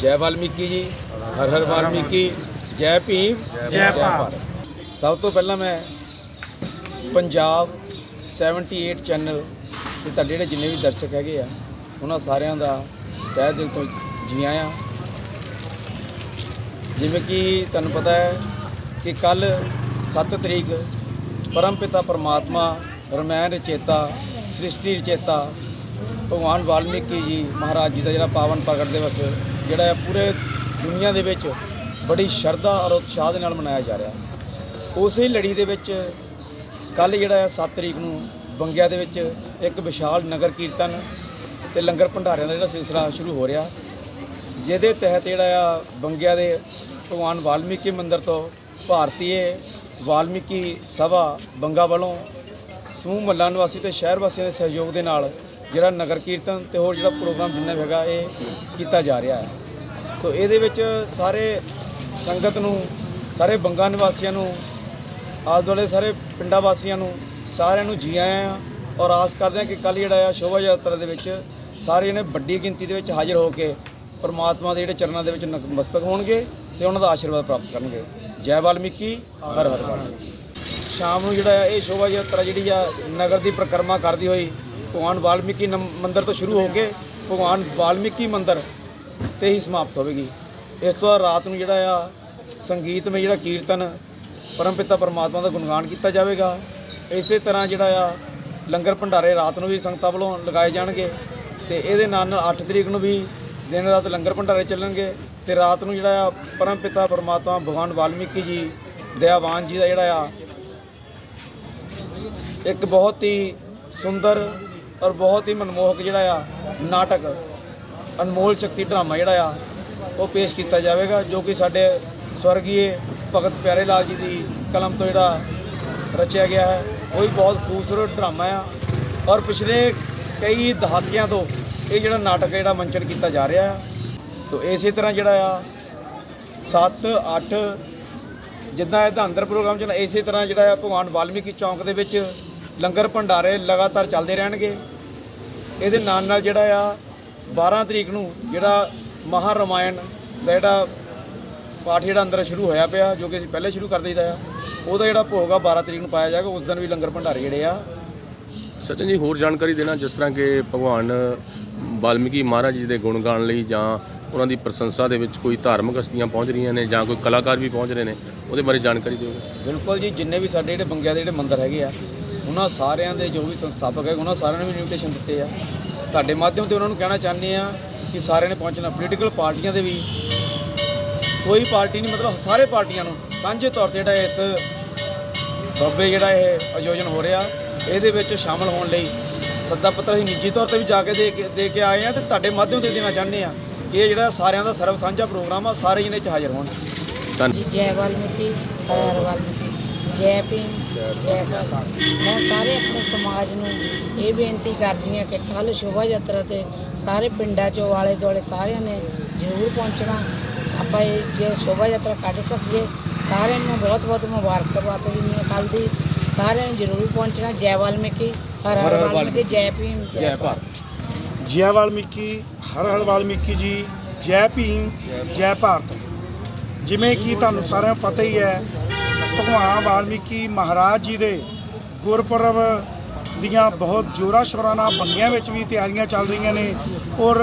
ਜੈ ਵਾਲਮੀਕੀ ਜੀ ਹਰ ਹਰ ਵਾਲਮੀਕੀ ਜੈ ਭੀਮ ਜੈ ਭਾਰਤ। ਸਭ ਤੋਂ ਪਹਿਲਾਂ ਮੈਂ ਪੰਜਾਬ 78 ਚੈਨਲ ਤੇ ਤੁਹਾਡੇ ਜਿਹੜੇ ਜਿੰਨੇ ਵੀ ਦਰਸ਼ਕ ਹੈਗੇ ਆ ਉਹਨਾਂ ਸਾਰਿਆਂ ਦਾ ਤਹਿ ਦਿਲ ਤੋਂ ਜੀ ਆਇਆਂ ਜਿਵੇਂ ਕਿ ਤੁਹਾਨੂੰ ਪਤਾ ਹੈ ਕਿ ਕੱਲ 7 ਤਰੀਕ ਪਰਮਪਿਤਾ ਪਰਮਾਤਮਾ ਰਮਾਇਣ ਰਚੇਤਾ ਸ੍ਰਿਸ਼ਟੀ ਰਚੇਤਾ ਭਗਵਾਨ ਵਾਲਮੀਕੀ ਜੀ ਮਹਾਰਾਜ ਜੀ ਦਾ ਜਿਹੜਾ ਪਾਵਨ ਪ੍ਰਗਟ ਦਿਵਸ ਜਿਹੜਾ ਹੈ ਪੂਰੇ ਦੁਨੀਆ ਦੇ ਵਿੱਚ ਬੜੀ ਸ਼ਰਧਾ ਔਰ ਉਤਸ਼ਾਹ ਦੇ ਨਾਲ ਮਨਾਇਆ ਜਾ ਰਿਹਾ। ਉਸੇ ਲੜੀ ਦੇ ਵਿੱਚ ਕੱਲ ਜਿਹੜਾ ਹੈ 7 ਤਰੀਕ ਨੂੰ ਬੰਗਿਆ ਦੇ ਵਿੱਚ ਇੱਕ ਵਿਸ਼ਾਲ ਨਗਰ ਕੀਰਤਨ ਤੇ ਲੰਗਰ ਭੰਡਾਰਿਆਂ ਦਾ ਜਿਹੜਾ ਸਿਲਸਿਲਾ ਸ਼ੁਰੂ ਹੋ ਰਿਹਾ। ਜਿਹਦੇ ਤਹਿਤ ਜਿਹੜਾ ਆ ਬੰਗਿਆ ਦੇ ਭਗਵਾਨ ਵਾਲਮੀਕੀ ਮੰਦਿਰ ਤੋਂ ਭਾਰਤੀਏ ਵਾਲਮੀਕੀ ਸਭਾ ਬੰਗਾ ਵੱਲੋਂ ਸਮੂਹ ਮੱਲਾ ਨਿਵਾਸੀ ਤੇ ਸ਼ਹਿਰ ਵਾਸੀਆਂ ਦੇ ਸਹਿਯੋਗ ਦੇ ਨਾਲ ਜਿਹੜਾ ਨਗਰ ਕੀਰਤਨ ਤੇ ਹੋਰ ਜਿਹੜਾ ਪ੍ਰੋਗਰਾਮ ਜਿੰਨਾ ਵੀ ਹੈਗਾ ਇਹ ਕੀਤਾ ਜਾ ਰਿਹਾ ਹੈ। ਸੋ ਇਹਦੇ ਵਿੱਚ ਸਾਰੇ ਸੰਗਤ ਨੂੰ, ਸਾਰੇ ਬੰਗਾ ਨਿਵਾਸੀਆਂ ਨੂੰ, ਆਲੇ ਦੁਆਲੇ ਸਾਰੇ ਪਿੰਡਾਂ ਵਾਸੀਆਂ ਨੂੰ, ਸਾਰਿਆਂ ਨੂੰ ਜੀ ਆਇਆਂ ਔਰ ਆਸ ਕਰਦੇ ਹਾਂ ਕਿ ਕੱਲ ਜਿਹੜਾ ਆ ਸ਼ੋਭਾ ਯਾਤਰਾ ਦੇ ਵਿੱਚ ਸਾਰੇ ਨੇ ਵੱਡੀ ਗਿਣਤੀ ਦੇ ਵਿੱਚ ਹਾਜ਼ਰ ਹੋ ਕੇ ਪਰਮਾਤਮਾ ਦੇ ਜਿਹੜੇ ਚਰਨਾਂ ਦੇ ਵਿੱਚ ਨਤਮਸਤਕ ਹੋਣਗੇ ਤੇ ਉਹਨਾਂ ਦਾ ਆਸ਼ੀਰਵਾਦ ਪ੍ਰਾਪਤ ਕਰਨਗੇ। ਜੈ ਵਾਲਮੀਕੀ, ਹਰ ਹਰ ਸ਼ਾਮ ਨੂੰ ਜਿਹੜਾ ਆ ਇਹ ਸ਼ੋਭਾ ਯਾਤਰਾ ਜਿਹੜੀ ਆ ਨਗਰ ਦੀ ਪ੍ਰਕਰਮਾ ਕਰਦੀ ਹੋਈ ਭਗਵਾਨ ਵਾਲਮੀਕੀ ਨਮ- ਮੰਦਿਰ ਤੋਂ ਸ਼ੁਰੂ ਹੋ ਕੇ ਭਗਵਾਨ ਵਾਲਮੀਕੀ ਮੰਦਿਰ ਤੇ ਹੀ ਸਮਾਪਤ ਹੋਵੇਗੀ। ਇਸ ਤੋਂ ਬਾਅਦ ਰਾਤ ਨੂੰ ਜਿਹੜਾ ਆ ਸੰਗੀਤਮਈ ਜਿਹੜਾ ਕੀਰਤਨ ਪਰਮਪਿਤਾ ਪਰਮਾਤਮਾ ਦਾ ਗੁਣਗਾਨ ਕੀਤਾ ਜਾਵੇਗਾ। ਇਸੇ ਤਰ੍ਹਾਂ ਜਿਹੜਾ ਆ, ਲੰਗਰ ਭੰਡਾਰੇ ਰਾਤ ਨੂੰ ਵੀ ਸੰਗਤਾਂ ਵੱਲੋਂ ਲਗਾਏ ਜਾਣਗੇ ਤੇ ਇਹਦੇ ਨਾਲ ਨਾਲ 8 ਤਰੀਕ ਨੂੰ ਵੀ ਦਿਨ ਰਾਤ ਲੰਗਰ ਭੰਡਾਰੇ ਚੱਲਣਗੇ ਤੇ ਰਾਤ ਨੂੰ ਜਿਹੜਾ ਆ ਪਰਮਪਿਤਾ ਪਰਮਾਤਮਾ ਭਗਵਾਨ ਵਾਲਮੀਕੀ ਜੀ, ਦਇਆਵਾਨ ਜੀ ਦਾ ਜਿਹੜਾ ਆ, ਇੱਕ ਬਹੁਤ ਹੀ ਸੁੰਦਰ ਔਰ ਬਹੁਤ ਹੀ ਮਨਮੋਹਕ ਜਿਹੜਾ ਆ ਨਾਟਕ, ਅਨਮੋਲ ਸ਼ਕਤੀ ਡਰਾਮਾ ਜਿਹੜਾ ਆ, ਉਹ ਪੇਸ਼ ਕੀਤਾ ਜਾਵੇਗਾ, ਜੋ ਕਿ ਸਾਡੇ ਸਵਰਗੀਏ ਭਗਤ ਪਿਆਰੇ ਲਾਲ ਜੀ ਦੀ ਕਲਮ ਤੋਂ ਜਿਹੜਾ ਰਚਿਆ ਗਿਆ ਹੈ। ਉਹ ਵੀ ਬਹੁਤ ਖੂਬਸੂਰਤ ਡਰਾਮਾ ਆ ਔਰ ਪਿਛਲੇ ਕਈ ਦਹਾਕਿਆਂ ਤੋਂ ਇਹ ਜਿਹੜਾ ਨਾਟਕ ਜਿਹੜਾ ਮੰਚਨ ਕੀਤਾ ਜਾ ਰਿਹਾ ਆ। ਤੋ ਇਸੇ ਤਰ੍ਹਾਂ ਜਿਹੜਾ ਆ 7 8 ਜਿੱਦਾਂ ਇਹਦਾ ਅੰਦਰ ਪ੍ਰੋਗਰਾਮ ਚੱਲ ਇਸੇ ਤਰ੍ਹਾਂ ਜਿਹੜਾ ਆ ਭਗਵਾਨ ਵਾਲਮੀਕੀ ਚੌਂਕ ਦੇ ਵਿੱਚ ਲੰਗਰ ਭੰਡਾਰੇ ਲਗਾਤਾਰ ਚੱਲਦੇ ਰਹਿਣਗੇ। ਇਹਦੇ ਨਾਲ ਨਾਲ ਜਿਹੜਾ ਆ 12 ਤਰੀਕ ਨੂੰ ਜਿਹੜਾ ਮਹਾ ਰਮਾਇਣ ਦਾ ਜਿਹੜਾ ਪਾਠ ਜਿਹੜਾ ਅੰਦਰ ਸ਼ੁਰੂ ਹੋਇਆ ਪਿਆ ਜੋ ਕਿ ਅਸੀਂ ਪਹਿਲੇ ਸ਼ੁਰੂ ਕਰ ਦਈਦਾ ਆ ਉਹਦਾ ਜਿਹੜਾ ਭੋਗ ਆ 12 ਤਰੀਕ ਨੂੰ ਪਾਇਆ ਜਾਏਗਾ ਉਸ ਦਿਨ ਵੀ ਲੰਗਰ ਭੰਡਾਰੇ ਜਿਹੜੇ ਆ। ਸਚਨ ਜੀ ਹੋਰ ਜਾਣਕਾਰੀ ਦੇਣਾ ਜਿਸ ਤਰ੍ਹਾਂ ਕਿ ਭਗਵਾਨ ਵਾਲਮੀਕੀ ਮਹਾਰਾਜ ਜੀ ਦੇ ਗੁਣ ਗਾਣ ਲਈ ਜਾਂ ਉਹਨਾਂ ਦੀ ਪ੍ਰਸ਼ੰਸਾ ਦੇ ਵਿੱਚ ਕੋਈ ਧਾਰਮਿਕ ਹਸਤੀਆਂ ਪਹੁੰਚ ਰਹੀਆਂ ਨੇ ਜਾਂ ਕੋਈ ਕਲਾਕਾਰ ਵੀ ਪਹੁੰਚ ਰਹੇ ਨੇ ਉਹਦੇ ਬਾਰੇ ਜਾਣਕਾਰੀ ਦਿਓ। ਬਿਲਕੁਲ ਜੀ ਜਿੰਨੇ ਵੀ ਸਾਡੇ ਜਿਹੜੇ ਬੰਗਿਆਂ ਦੇ ਜਿਹੜੇ ਮੰਦਿਰ ਹੈਗੇ ਆ ਉਹਨਾਂ ਸਾਰਿਆਂ ਦੇ ਜੋ ਵੀ ਸੰਸਥਾਪਕ ਹੈ ਉਹਨਾਂ ਸਾਰਿਆਂ ਨੂੰ ਵੀ ਇਨਵੀਟੇਸ਼ਨ ਦਿੱਤੇ ਆ। ਤੁਹਾਡੇ ਮਾਧਿਅਮ ਤੇ ਉਹਨਾਂ ਨੂੰ ਕਹਿਣਾ ਚਾਹੁੰਦੇ ਆ ਕਿ ਸਾਰਿਆਂ ਨੇ ਪਹੁੰਚਣਾ। ਪੋਲੀਟੀਕਲ ਪਾਰਟੀਆਂ ਦੇ ਵੀ ਕੋਈ ਪਾਰਟੀ ਨਹੀਂ, ਮਤਲਬ ਸਾਰੇ ਪਾਰਟੀਆਂ ਨੂੰ। ਸਾਂਝੇ ਤੌਰ ਤੇ ਜਿਹੜਾ ਇਸ ਬੱਬੇ ਜਿਹੜਾ ਇਹ ਆਯੋਜਨ ਹੋ ਰਿਹਾ, ਇਹਦੇ ਵਿੱਚ ਸ਼ਾਮਲ ਹੋਣ ਲਈ ਸੱਦਾ ਪੱਤਰ ਅਸੀਂ ਨਿੱਜੀ ਤੌਰ ਤੇ ਵੀ ਜਾ ਕੇ ਦੇ ਕੇ ਦੇ ਕੇ ਆਏ ਆ ਤੇ ਤੁਹਾਡੇ ਮਾਧਿਅਮ ਤੇ ਦੇਣਾ ਚਾਹੁੰਦੇ ਆ ਕਿ ਇਹ ਜਿਹੜਾ ਸਾਰਿਆਂ ਦਾ ਸਰਵ ਸਾਂਝਾ ਪ੍ਰੋਗਰਾਮ ਆ, ਸਾਰੇ ਜਣੇ ਚ ਹਾਜ਼ਰ ਹੋਣ। ਜੀ, ਜੈ ਵਾਲਮੀਕੀ, ਹਰ ਵਾਲਮੀਕੀ। ਜੈ ਭੀਮ ਜੈ ਭਾਰਤ ਮੈਂ ਸਾਰੇ ਆਪਣੇ ਸਮਾਜ ਨੂੰ ਇਹ ਬੇਨਤੀ ਕਰਦੀ ਹਾਂ ਕਿ ਕੱਲ ਸ਼ੋਭਾ ਯਾਤਰਾ ਤੇ ਸਾਰੇ ਪਿੰਡਾਂ ਚੋਂ ਆਲੇ ਦੁਆਲੇ ਸਾਰਿਆਂ ਨੇ ਜ਼ਰੂਰ ਪਹੁੰਚਣਾ। ਆਪਾਂ ਇਹ ਜੇ ਸ਼ੋਭਾ ਯਾਤਰਾ ਕੱਢ ਸਕੀਏ ਸਾਰਿਆਂ ਨੂੰ ਬਹੁਤ ਬਹੁਤ ਮੁਬਾਰਕਬਾਦ ਦਿੰਦੀ ਹਾਂ ਕੱਲ ਦੀ। ਸਾਰਿਆਂ ਨੇ ਜ਼ਰੂਰ ਪਹੁੰਚਣਾ। ਜੈ ਵਾਲਮੀਕੀ ਹਰ ਹਰ ਵਾਲਮੀਕੀ ਜੈ ਭੀਮ ਜੈ ਭਾਰਤ। ਜੈ ਵਾਲਮੀਕੀ ਹਰ ਹਰ ਵਾਲਮੀਕੀ ਜੀ ਜੈ ਭੀਮ ਜੈ ਭਾਰਤ। ਜਿਵੇਂ ਕਿ ਤੁਹਾਨੂੰ ਸਾਰਿਆਂ ਨੂੰ ਪਤਾ ਹੀ ਹੈ ਭਗਵਾਨ ਵਾਲਮੀਕੀ ਮਹਾਰਾਜ ਜੀ ਦੇ ਗੁਰਪੁਰਬ ਦੀਆਂ ਬਹੁਤ ਜੋਰਾ ਸ਼ੋਰਾਂ ਨਾਲ ਬੰਗਿਆਂ ਵਿੱਚ ਵੀ ਤਿਆਰੀਆਂ ਚੱਲ ਰਹੀਆਂ ਨੇ ਔਰ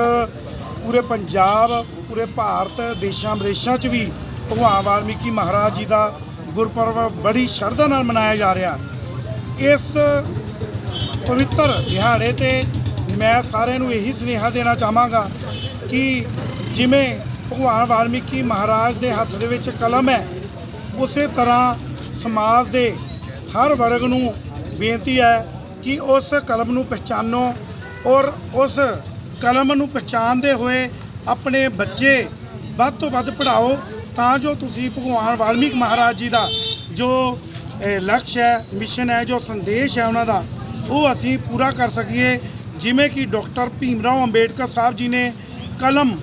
ਪੂਰੇ ਪੰਜਾਬ, ਪੂਰੇ ਭਾਰਤ, ਦੇਸ਼ਾਂ ਵਿਦੇਸ਼ਾਂ 'ਚ ਵੀ ਭਗਵਾਨ ਵਾਲਮੀਕੀ ਮਹਾਰਾਜ ਜੀ ਦਾ ਗੁਰਪੁਰਬ ਬੜੀ ਸ਼ਰਧਾ ਨਾਲ ਮਨਾਇਆ ਜਾ ਰਿਹਾ। ਇਸ ਪਵਿੱਤਰ ਦਿਹਾੜੇ ਤੇ ਮੈਂ ਸਾਰਿਆਂ ਨੂੰ ਇਹੀ ਸੁਨੇਹਾ ਦੇਣਾ ਚਾਹਾਂਗਾ ਕਿ ਜਿਵੇਂ ਭਗਵਾਨ ਵਾਲਮੀਕੀ ਮਹਾਰਾਜ ਦੇ ਹੱਥ ਦੇ ਵਿੱਚ ਕਲਮ ਹੈ ਉਸੇ ਤਰ੍ਹਾਂ ਸਮਾਜ ਦੇ ਹਰ ਵਰਗ ਨੂੰ ਬੇਨਤੀ ਹੈ ਕਿ ਉਸ ਕਲਮ ਨੂੰ ਪਛਾਣੋ ਔਰ ਉਸ ਕਲਮ ਨੂੰ ਪਛਾਣਦੇ ਹੋਏ ਆਪਣੇ ਬੱਚੇ ਵੱਧ ਤੋਂ ਵੱਧ ਪੜ੍ਹਾਓ ਤਾਂ ਜੋ ਤੁਸੀਂ ਭਗਵਾਨ ਵਾਲਮੀਕ ਮਹਾਰਾਜ ਜੀ ਦਾ ਜੋ ਲਕਸ਼ ਹੈ ਮਿਸ਼ਨ ਹੈ, ਜੋ ਸੰਦੇਸ਼ ਹੈ ਉਹਨਾਂ ਦਾ, ਉਹ ਅਸੀਂ ਪੂਰਾ ਕਰ ਸਕੀਏ। ਜਿਵੇਂ ਕਿ ਡਾਕਟਰ ਭੀਮਰਾਓ ਅੰਬੇਡਕਰ ਸਾਹਿਬ ਜੀ ਨੇ ਕਲਮ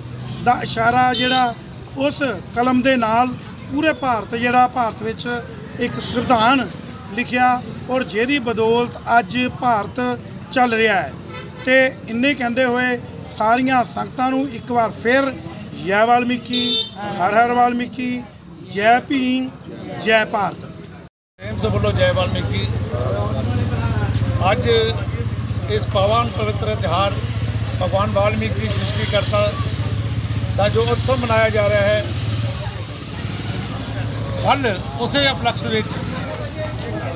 ਦਾ ਇਸ਼ਾਰਾ ਜਿਹੜਾ ਉਸ ਕਲਮ ਦੇ ਨਾਲ ਪੂਰੇ ਭਾਰਤ, ਜਿਹੜਾ ਭਾਰਤ ਵਿੱਚ ਇੱਕ ਸੰਵਿਧਾਨ ਲਿਖਿਆ ਔਰ ਜਿਹਦੀ ਬਦੌਲਤ ਅੱਜ ਭਾਰਤ ਚੱਲ ਰਿਹਾ ਹੈ। ਤੇ ਇੰਨੇ ਕਹਿੰਦੇ ਹੋਏ ਸਾਰੀਆਂ ਸੰਗਤਾਂ ਨੂੰ ਇੱਕ ਵਾਰ ਫਿਰ ਜੈ ਵਾਲਮੀਕੀ, ਹਰ ਹਰ ਵਾਲਮੀਕੀ, ਜੈ ਭੀਮ, ਜੈ ਭਾਰਤ। ਪ੍ਰੇਮ ਸੇ ਜੈ ਵਾਲਮੀਕੀ। ਅੱਜ ਇਸ ਪਾਵਨ ਪਵਿੱਤਰ ਤਿਉਹਾਰ ਭਗਵਾਨ ਵਾਲਮੀਕੀ ਸ੍ਰਿਸ਼ਟੀਕਰਤਾ ਦਾ ਜੋ ਉਤਸਵ ਮਨਾਇਆ ਜਾ ਰਿਹਾ ਹੈ ਕੱਲ ਉਸੇ ਉਪਲਕਸ਼ ਵਿੱਚ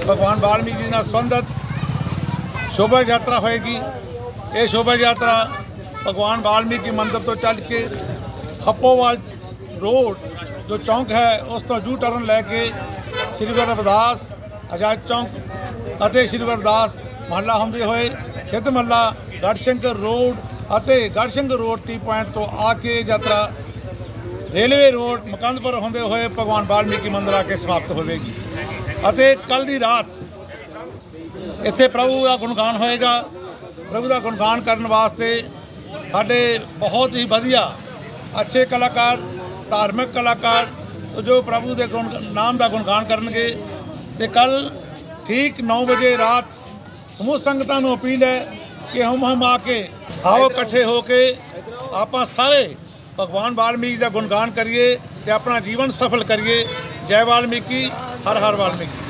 ਭਗਵਾਨ ਵਾਲਮੀਕ ਜੀ ਨਾਲ ਸੰਬੰਧਿਤ ਸ਼ੋਭਾ ਯਾਤਰਾ ਹੋਏਗੀ। ਇਹ ਸ਼ੋਭਾ ਯਾਤਰਾ ਭਗਵਾਨ ਵਾਲਮੀਕੀ ਮੰਦਿਰ ਤੋਂ ਚੱਲ ਕੇ ਹੱਪੋਵਾਲ ਰੋਡ ਜੋ ਚੌਂਕ ਹੈ, ਉਸ ਤੋਂ ਜੂ ਟਰਨ ਲੈ ਕੇ ਸ੍ਰੀ ਗੁਰੂ ਰਵਿਦਾਸ ਆਜ਼ਾਦ ਚੌਂਕ ਅਤੇ ਸ੍ਰੀ ਗੁਰੂ ਰਵਿਦਾਸ ਮਹੱਲਾ ਹੁੰਦੇ ਹੋਏ ਸਿੱਧ ਮਹੱਲਾ ਗੜਸ਼ੰਕਰ ਰੋਡ ਅਤੇ ਗੜਸ਼ੰਕਰ ਰੋਡ ਟੀ ਪੁਆਇੰਟ ਤੋਂ ਆ ਕੇ ਇਹ ਯਾਤਰਾ ਰੇਲਵੇ ਰੋਡ ਮੁਕੰਦਪੁਰ ਹੁੰਦੇ ਹੋਏ ਭਗਵਾਨ ਵਾਲਮੀਕੀ ਮੰਦਿਰ ਆ ਕੇ ਸਮਾਪਤ ਹੋਵੇਗੀ। ਅਤੇ ਕੱਲ ਦੀ ਰਾਤ ਇੱਥੇ ਪ੍ਰਭੂ ਦਾ ਗੁਣਗਾਨ ਹੋਏਗਾ। ਪ੍ਰਭੂ ਦਾ ਗੁਣਗਾਨ ਕਰਨ ਵਾਸਤੇ ਸਾਡੇ ਬਹੁਤ ਹੀ ਵਧੀਆ ਅੱਛੇ ਕਲਾਕਾਰ, ਧਾਰਮਿਕ ਕਲਾਕਾਰ ਜੋ ਪ੍ਰਭੂ ਦੇ ਗੁਣ, ਨਾਮ ਦਾ ਗੁਣਗਾਨ ਕਰਨਗੇ। ਤੇ ਕੱਲ ਠੀਕ 9 ਵਜੇ ਰਾਤ ਸਮੂਹ ਸੰਗਤਾਂ ਨੂੰ ਅਪੀਲ ਹੈ ਕਿ ਹਮ ਹਮ ਆ ਕੇ ਆਓ ਇਕੱਠੇ ਹੋ ਕੇ ਆਪਾਂ ਸਾਰੇ ਭਗਵਾਨ ਵਾਲਮੀਕੀ ਦਾ ਗੁਣਗਾਨ ਕਰੀਏ ਤੇ ਆਪਣਾ ਜੀਵਨ ਸਫਲ ਕਰੀਏ। ਜੈ ਵਾਲਮੀਕੀ, ਹਰ ਹਰ ਵਾਲਮੀਕੀ।